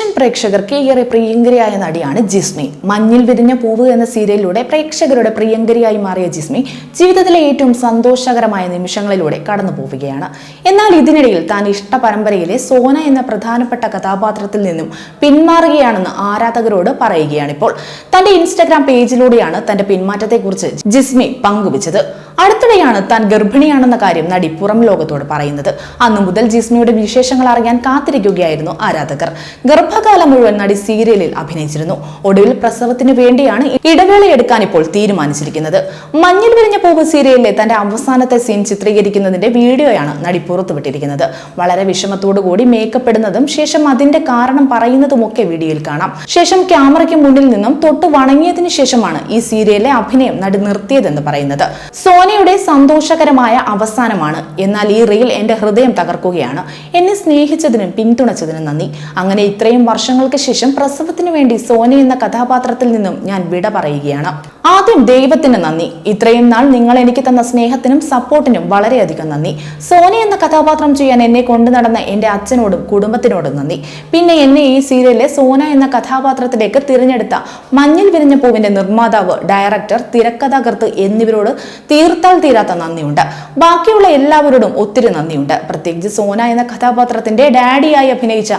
Asian പ്രേക്ഷകർക്ക് ഏറെ പ്രിയങ്കരിയായ നടിയാണ് ജിസ്മി. മഞ്ഞിൽ വിരിഞ്ഞ പൂവ് എന്ന സീരിയലിലൂടെ പ്രേക്ഷകരുടെ പ്രിയങ്കരിയായി മാറിയ ജിസ്മി ജീവിതത്തിലെ ഏറ്റവും സന്തോഷകരമായ നിമിഷങ്ങളിലൂടെ കടന്നു പോവുകയാണ്. എന്നാൽ ഇതിനിടയിൽ താൻ ഇഷ്ട പരമ്പരയിലെ സോന എന്ന പ്രധാനപ്പെട്ട കഥാപാത്രത്തിൽ നിന്നും പിന്മാറുകയാണെന്ന് ആരാധകരോട് പറയുകയാണിപ്പോൾ. തന്റെ ഇൻസ്റ്റഗ്രാം പേജിലൂടെയാണ് തന്റെ പിന്മാറ്റത്തെക്കുറിച്ച് ജിസ്മി പങ്കുവച്ചത്. അടുത്തിടെയാണ് താൻ ഗർഭിണിയാണെന്ന കാര്യം നടി പുറം ലോകത്തോട് പറയുന്നത്. അന്നു മുതൽ ജിസ്മിയുടെ വിശേഷങ്ങൾ അറിയാൻ കാത്തിരിക്കുകയായിരുന്നു ആരാധകർ. ഗർഭകാലം മുഴുവൻ നടി സീരിയലിൽ അഭിനയിച്ചിരുന്നു. ഒടുവിൽ പ്രസവത്തിന് വേണ്ടിയാണ് ഇടവേള എടുക്കാൻ ഇപ്പോൾ തീരുമാനിച്ചിരിക്കുന്നത്. മഞ്ഞിൽ വിരിഞ്ഞ പൂവ് സീരിയലിലെ തന്റെ അവസാനത്തെ സീൻ ചിത്രീകരിക്കുന്നതിന്റെ വീഡിയോയാണ് നടി പുറത്തുവിട്ടിരിക്കുന്നത്. വളരെ വിഷമത്തോടു കൂടി മേക്കപ്പ് ഇടുന്നതും ശേഷം അതിന്റെ കാരണം പറയുന്നതുമൊക്കെ വീഡിയോയിൽ കാണാം. ശേഷം ക്യാമറയ്ക്ക് മുന്നിൽ നിന്നും തൊട്ട് വണങ്ങിയതിനു ശേഷമാണ് ഈ സീരിയലിലെ അഭിനയം നടി നിർത്തിയതെന്ന് പറയുന്നത്. സോനയുടെ സന്തോഷകരമായ അവസാനമാണ്. എന്നാൽ ഈ റീൽ എന്റെ ഹൃദയം തകർക്കുകയാണ്. എന്നെ സ്നേഹിച്ചതിനും പിന്തുണച്ചതിനും നന്ദി. അങ്ങനെ ഇത്രയും വർഷങ്ങൾക്ക് ശേഷം പ്രസവത്തിന് വേണ്ടി സോന എന്ന കഥാപാത്രത്തിൽ നിന്നും ഞാൻ വിട പറയുകയാണ്. ആദ്യം ദൈവത്തിന് നന്ദി. ഇത്രയും നാൾ നിങ്ങൾ എനിക്ക് തന്ന സ്നേഹത്തിനും സപ്പോർട്ടിനും വളരെയധികം നന്ദി. സോനി എന്ന കഥാപാത്രം ചെയ്യാൻ എന്നെ കൊണ്ടു നടന്ന എന്റെ അച്ഛനോടും കുടുംബത്തിനോടും നന്ദി. പിന്നെ എന്നെ ഈ സീരിയലിലെ സോന എന്ന കഥാപാത്രത്തിലേക്ക് തിരഞ്ഞെടുത്ത മഞ്ഞിൽ വിരിഞ്ഞ പൂവിന്റെ നിർമ്മാതാവ് ഡയറക്ടർ തിരക്കഥാകൃത്ത് എന്നിവരോട് തീർത്താൽ തീരാത്ത നന്ദിയുണ്ട്. ബാക്കിയുള്ള എല്ലാവരോടും ഒത്തിരി നന്ദിയുണ്ട്. പ്രത്യേകിച്ച് സോന എന്ന കഥാപാത്രത്തിന്റെ ഡാഡിയായി അഭിനയിച്ച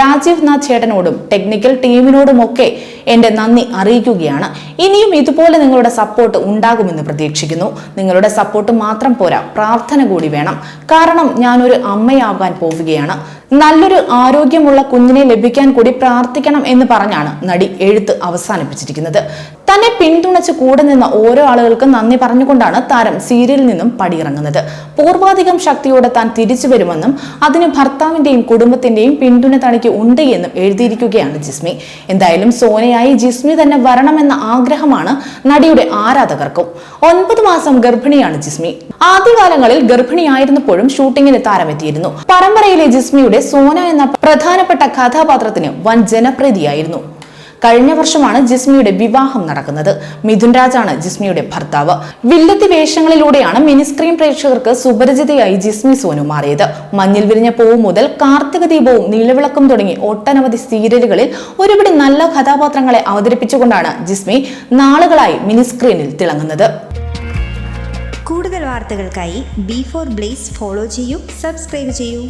രാജീവ് നാഥ് ചേട്ടനോടും ടെക്നിക്കൽ ടീമിനോടുമൊക്കെ എന്റെ നന്ദി അറിയിക്കുകയാണ്. ഇനിയും ഇതുപോലെ നിങ്ങളുടെ സപ്പോർട്ട് ഉണ്ടാകുമെന്ന് പ്രതീക്ഷിക്കുന്നു. നിങ്ങളുടെ സപ്പോർട്ട് മാത്രം പോരാ പ്രാർത്ഥന കൂടി വേണം. കാരണം ഞാനൊരു അമ്മയാകാൻ പോവുകയാണ്. നല്ലൊരു ആരോഗ്യമുള്ള കുഞ്ഞിനെ ലഭിക്കാൻ കൂടി പ്രാർത്ഥിക്കണം എന്ന് പറഞ്ഞാണ് നടി എഴുത്ത് അവസാനിപ്പിച്ചിരിക്കുന്നത്. തന്നെ പിന്തുണച്ച് കൂടെ നിന്ന ഓരോ ആളുകൾക്കും നന്ദി പറഞ്ഞുകൊണ്ടാണ് താരം സീരിയലിൽ നിന്നും പടിയിറങ്ങുന്നത്. പൂർവാധികം ശക്തിയോടെ താൻ തിരിച്ചു വരുമെന്നും അതിന് ഭർത്താവിന്റെയും കുടുംബത്തിന്റെയും പിന്തുണ തനിക്ക് ഉണ്ട് എന്നും എഴുതിയിരിക്കുകയാണ് ജിസ്മി. എന്തായാലും സോനയായി ജിസ്മി തന്നെ വരണമെന്ന ആഗ്രഹമാണ് നടിയുടെ ആരാധകർക്കും. ഒൻപത് മാസം ഗർഭിണിയാണ് ജിസ്മി. ആദ്യകാലങ്ങളിൽ ഗർഭിണിയായിരുന്നപ്പോഴും ഷൂട്ടിങ്ങിന് താരമെത്തിയിരുന്നു. പരമ്പരയിലെ ജിസ്മിയുടെ സോന എന്ന പ്രധാനപ്പെട്ട കഥാപാത്രത്തിന് വൻ ജനപ്രീതിയായിരുന്നു. കഴിഞ്ഞ വർഷമാണ് ജിസ്മിയുടെ വിവാഹം നടക്കുന്നത്. മിഥുൻ രാജാണ് ജിസ്മിയുടെ ഭർത്താവ്. വില്ലത്തി വേഷങ്ങളിലൂടെയാണ് മിനിസ്ക്രീൻ പ്രേക്ഷകർക്ക് സുപരിചിതയായി ജിസ്മി സോനു മാറിയത്. മഞ്ഞിൽ വിരിഞ്ഞ പൂവ് മുതൽ കാർത്തിക ദീപവും നീലവിളക്കും തുടങ്ങി ഒട്ടനവധി സീരിയലുകളിൽ ഒരുപിടി നല്ല കഥാപാത്രങ്ങളെ അവതരിപ്പിച്ചുകൊണ്ടാണ് ജിസ്മി നാളുകളായി മിനിസ്ക്രീനിൽ തിളങ്ങുന്നത്. കൂടുതൽ വാർത്തകൾക്കായി ബി ഫോർ ബ്ലേസ് ഫോളോ ചെയ്യൂ സബ്സ്ക്രൈബ് ചെയ്യൂ.